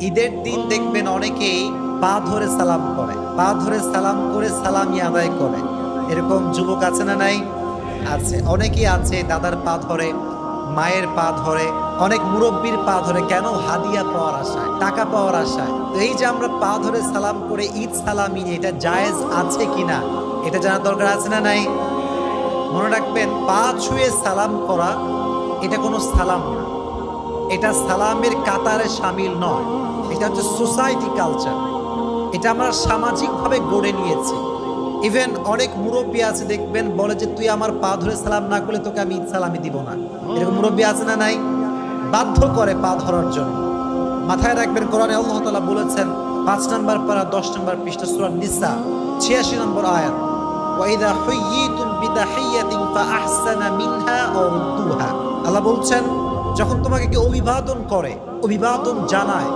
ঈদের দিন দেখবেন অনেকেই পা ধরে সালাম করে। পা ধরে সালাম করে সালামি আদায় করে। এরকম যুবক আছে না নাই? আছে। অনেকেই আছে, দাদার পা ধরে, মায়ের পা ধরে, অনেক মুরব্বীর পা ধরে, কেন হাদিয়া পাওয়ার আশায়, টাকা পাওয়ার আশায়? তো এই যে আমরা পা ধরে সালাম করে ঈদ সালামি, এটা জায়েজ আছে কিনা? এটা জানার দরকার আছে না নাই? মনে রাখবেন, পা ছুঁয়ে সালাম করা, এটা কোনো সালাম না। এটা সালামের কাতারে সামিল নয়। এটা হচ্ছে সোসাইটি কালচার। এটা আমরা সামাজিকভাবে গড়ে নিয়েছি। ইভেন অনেক মুরব্বী আছে, দেখবেন, বলে যে, তুই আমার পা ধরে সালাম না করলে তোকে আমি সালামি দিব না। এরকম মুরব্বী আছে না নাই? বাধ্য করে পা ধরার জন্য। মাথায় রাখবেন, কোরআনে আল্লাহ তাআলা বলেছেন, পাঁচ নম্বর পারা, দশ নম্বর পৃষ্ঠা, সূরা নিসা, ছিয়াশি নম্বর আয়াত, ওয়াইদা হুইয়িতুম বিতাহিয়াতিন ফাআহসানা মিনহা আও রুদ্দুহা আল্লাহ বলছেন যখন তোমাকে কেউ অভিবাদন করে অভিবাদন জানায়